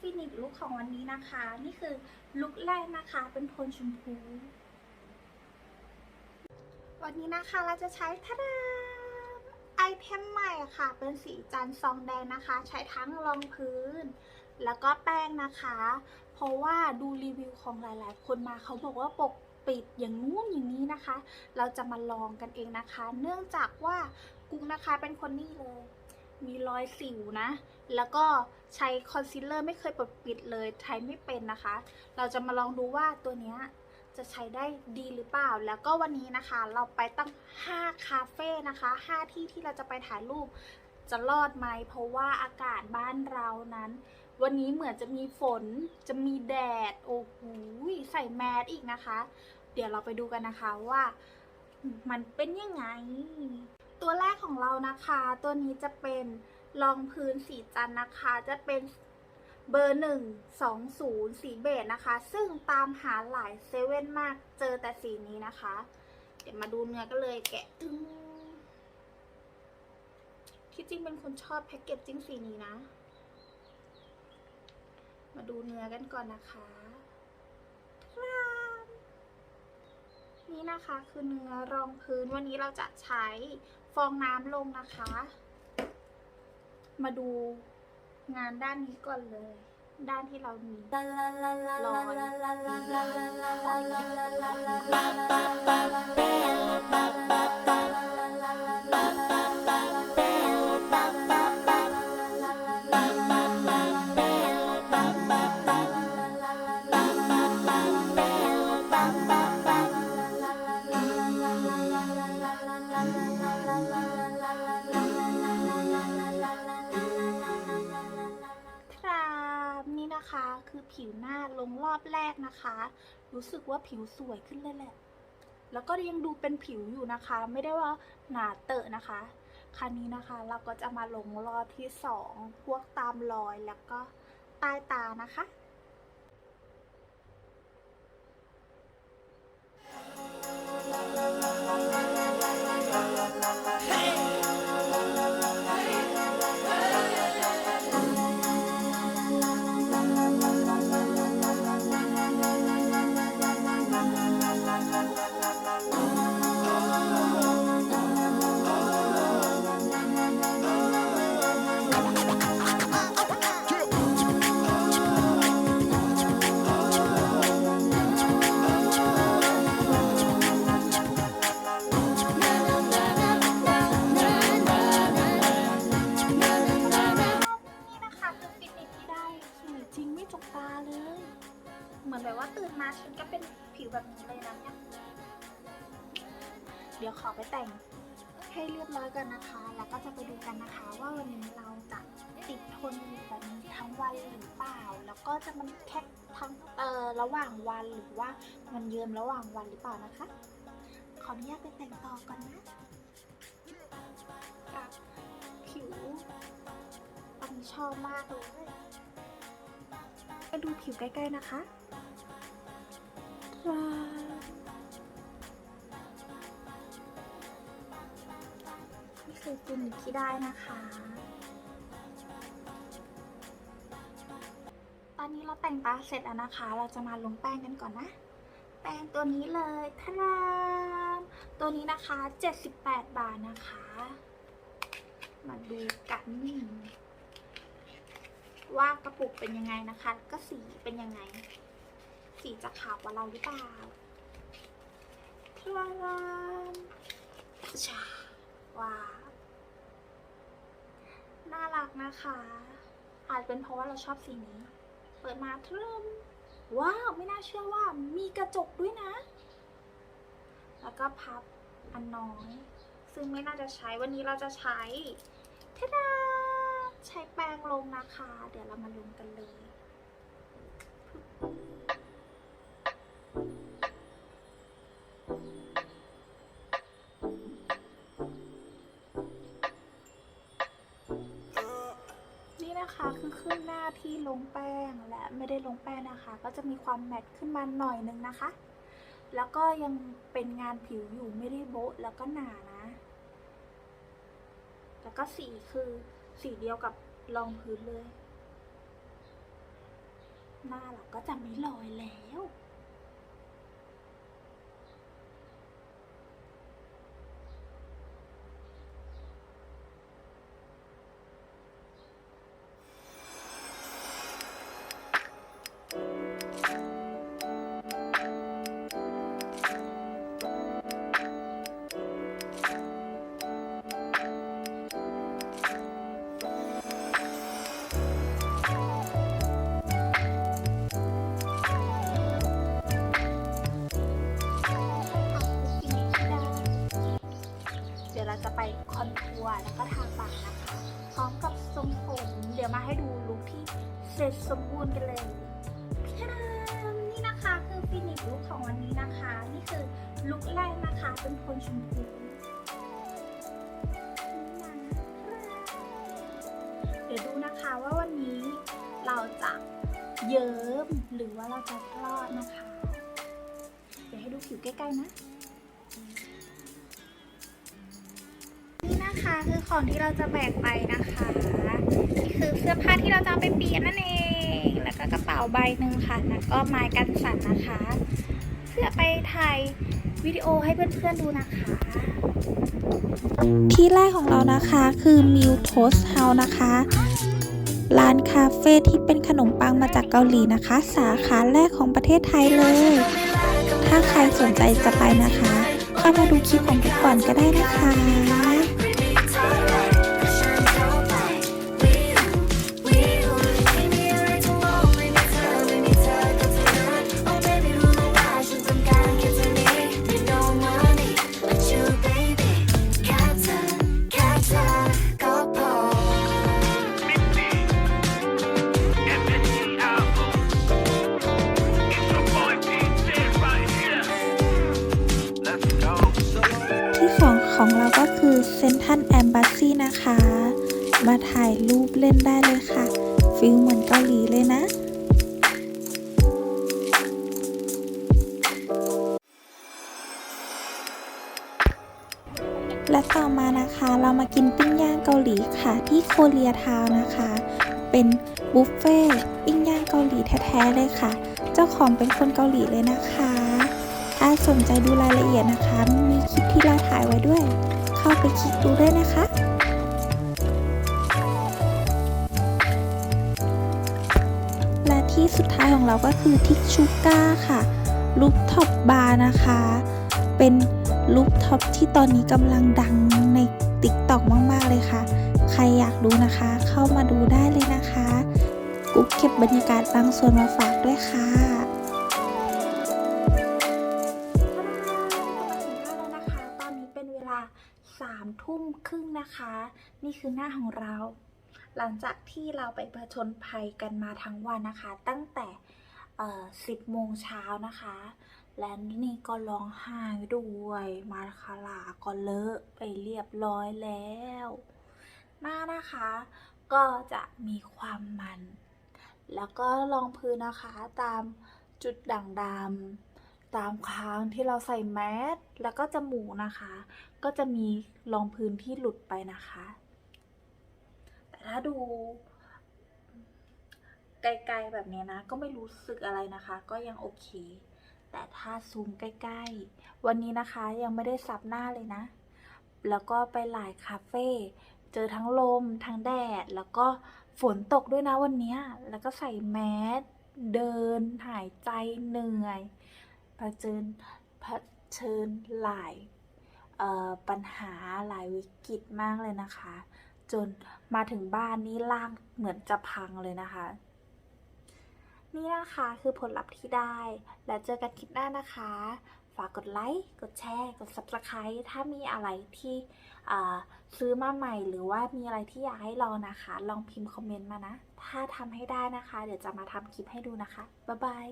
ฟินิชลุคของวันนี้นะคะ นี่คือลุคแรกนะคะเป็นโทนชมพู วันนี้นะคะเราจะใช้ทะดาไอเทมใหม่ค่ะ เป็นสีจันซองแดงนะคะ ใช้ทั้งรองพื้น แล้วก็แป้งนะคะ เพราะว่าดูรีวิวของหลายๆ คนมาเขาบอกว่าปกปิดอย่างนู้นอย่างนี้นะคะ เราจะมาลองกันเองนะคะ เนื่องจากว่ากุ๊กนะคะเป็นคนนี่เลย มีรอยสิวนะ แล้วก็ใช้คอนซีลเลอร์ไม่เคยปกปิดเลยใช้ไม่เป็นนะคะ เราจะมาลองดูว่าตัวเนี้ยจะใช้ได้ดีหรือเปล่า แล้วก็วันนี้นะคะเราไปตั้ง 5 คาเฟ่นะคะ 5 ที่ที่เราจะไปถ่ายรูปจะรอดไหม เพราะว่าอากาศบ้านเรานั้น วันนี้เหมือนจะมีฝน จะมีแดด โอ้โห ใส่แมสอีกนะคะ เดี๋ยวเราไปดูกันนะคะว่ามันเป็นยังไง ตัวแรกของเรานะคะ ตัวนี้จะเป็นรองพื้นสีจันนะคะ จะเป็นเบอร์หนึ่งสองศูนย์สีเบจนะคะ ซึ่งตามหาหลายเซเว่นมากเจอแต่สีนี้นะคะ เดี๋ยวมาดูเนื้อกันเลยแกะตึ้งที่จริงเป็นคนชอบแพ็กเกจจิ้งสีนี้นะ มาดูเนื้อกันก่อนนะคะครับ นี้นะคะคือเนื้อรองพื้นวันนี้เราจะใช้ฟองน้ำลงนะคะ มาดูงานด้านนี้ก่อนเลย ด้านที่เรามีรอยครับ นะคะ รู้สึกว่าผิวสวยขึ้นเลยแหละ แล้วก็ยังดูเป็นผิวอยู่นะคะ ไม่ได้ว่าหนาเตอะนะคะ คราวนี้นะคะเราก็จะมาลงรอบที่สองพวกตามรอยแล้วก็ใต้ตานะคะ ว่าตื่นมาฉันก็เป็นผิวแบบนี้เลยนะเนี่ยเดี๋ยวขอไปแต่งให้เรียบร้อยกันนะคะ แล้วก็จะไปดูกันนะคะว่าวันนี้เราจะติดทนอยู่แบบนี้ทั้งวันหรือเปล่า แล้วก็จะมันแคบทั้งเอ่อระหว่างวันหรือว่ามันเยิมระหว่างวันหรือเปล่านะคะ ขออนุญาตไปแต่งต่อก่อนนะกับผิวอันนี้ชอบมากเลยไปดูผิวใกล้ๆนะคะ นี่คือฟินที่ได้นะคะ ตอนนี้เราแต่งตาเสร็จแล้วนะคะ เราจะมาลงแป้งกันก่อนนะ แป้งตัวนี้เลยทรามตัวนี้นะคะ 78 บาทนะคะ มาดูกันว่ากระปุกเป็นยังไงนะคะ ก็สีเป็นยังไง สีจะขาวกว่าเราหรือเปล่าทรามชาว้าวน่ารักนะคะ อาจเป็นเพราะว่าเราชอบสีนี้ เปิดมาทรึมว้าว ไม่น่าเชื่อว่ามีกระจกด้วยนะ แล้วก็พับอันน้อย ซึ่งไม่น่าจะใช้ วันนี้เราจะใช้ทดาใช้แป้งลงนะคะ เดี๋ยวเรามาลงกันเลย ที่ลงแป้งและไม่ได้ลงแป้งนะคะ ก็จะมีความแมตต์ขึ้นมาหน่อยนึงนะคะ แล้วก็ยังเป็นงานผิวอยู่ไม่ได้โบ๊ะแล้วก็หนานะ แล้วก็สีคือสีเดียวกับรองพื้นเลย หน้าเราก็จะไม่ลอยแล้ว นะคะพร้อมกับทรงผม เดี๋ยวมาให้ดูลุคที่เสร็จสมบูรณ์กันเลยพี่ดามนี่นะคะคือฟินิชลุคของวันนี้นะคะ นี่คือลุคแรกนะคะเป็นโทนชมพูเดี๋ยวดูนะคะว่าวันนี้เราจะเยิ้มหรือว่าเราจะรอดนะคะ เดี๋ยวให้ดูผิวใกล้ๆนะ นี่นะคะคือของที่เราจะแบกไปนะคะนี่คือเสื้อผ้าที่เราจะไปเปลี่ยนนั่นเอง แล้วก็กระเป๋าใบหนึ่งค่ะแล้วก็ไม้กันสั่นนะคะ เพื่อไปถ่ายวิดีโอให้เพื่อนๆดูนะคะ ที่แรกของเรานะคะคือ Mill Toast House นะคะร้านคาเฟ่ที่เป็นขนมปังมาจากเกาหลีนะคะ สาขาแรกของประเทศไทยเลย ถ้าใครสนใจจะไปนะคะ เข้ามาดูคลิปของทุกก่อนก็ได้นะคะ มาถ่ายรูปเล่นได้เลยค่ะ ฟิลเหมือนเกาหลีเลยนะและต่อมานะคะเรามากินปิ้งย่างเกาหลีค่ะ ที่โคเรียทาวนะคะ เป็นบุฟเฟ่ปิ้งย่างเกาหลีแท้ๆเลยค่ะ เจ้าของเป็นคนเกาหลีเลยนะคะ ถ้าสนใจดูรายละเอียดนะคะ มีคลิปที่เราถ่ายไว้ด้วย เข้าไปคลิกดูได้นะคะ ที่สุดท้ายของเราก็คือทิกชูก้าค่ะรูปท็อปบาร์นะคะ เป็นรูปท็อปที่ตอนนี้กำลังดังใน t ิ k t o k มาก ๆ เลยค่ะ ใครอยากดูนะคะ เข้ามาดูได้เลยนะคะ กุ๊กเก็บบรรยากาศบางส่วนมาฝากด้วยค่ะตาดามาถึงหน้าแล้วนะคะตอนนี้เป็นเวลาสามทุ่มครึ่งนะคะ นี่คือหน้าของเรา หลังจากที่เราไปผจญภัยกันมาทั้งวันนะคะ ตั้งแต่สิบโมงเช้านะคะ และนี่ก็ร้องไห้ด้วยมาคาลาก็เลอะไปเรียบร้อยแล้ว หน้านะคะก็จะมีความมัน แล้วก็รองพื้นนะคะตามจุดด่างดำตามค้างที่เราใส่แมสแล้วก็จมูกนะคะ ก็จะมีรองพื้นที่หลุดไปนะคะ ดูไกลๆแบบนี้นะ ก็ไม่รู้สึกอะไรนะคะ ก็ยังโอเค แต่ถ้าซูมใกล้ๆ วันนี้นะคะยังไม่ได้ซับหน้าเลยนะ แล้วก็ไปหลายคาเฟ่เจอทั้งลมทั้งแดด แล้วก็ฝนตกด้วยนะวันนี้ แล้วก็ใส่แมสเดินหายใจเหนื่อยเผชิญเผชิญหลายปัญหาหลายวิกฤตมากเลยนะคะ จน มาถึงบ้านนี่ร่างเหมือนจะพังเลยนะคะ นี่นะคะคือผลลัพธ์ที่ได้ แล้วเจอกันคลิปหน้านะคะ ฝากกดไลค์กดแชร์ กด subscribe ถ้ามีอะไรที่ซื้อมาใหม่หรือว่ามีอะไรที่อยากให้ลองนะคะ ลองพิมพ์คอมเมนต์มานะ ถ้าทำให้ได้นะคะ เดี๋ยวจะมาทำคลิปให้ดูนะคะ บ๊ายบาย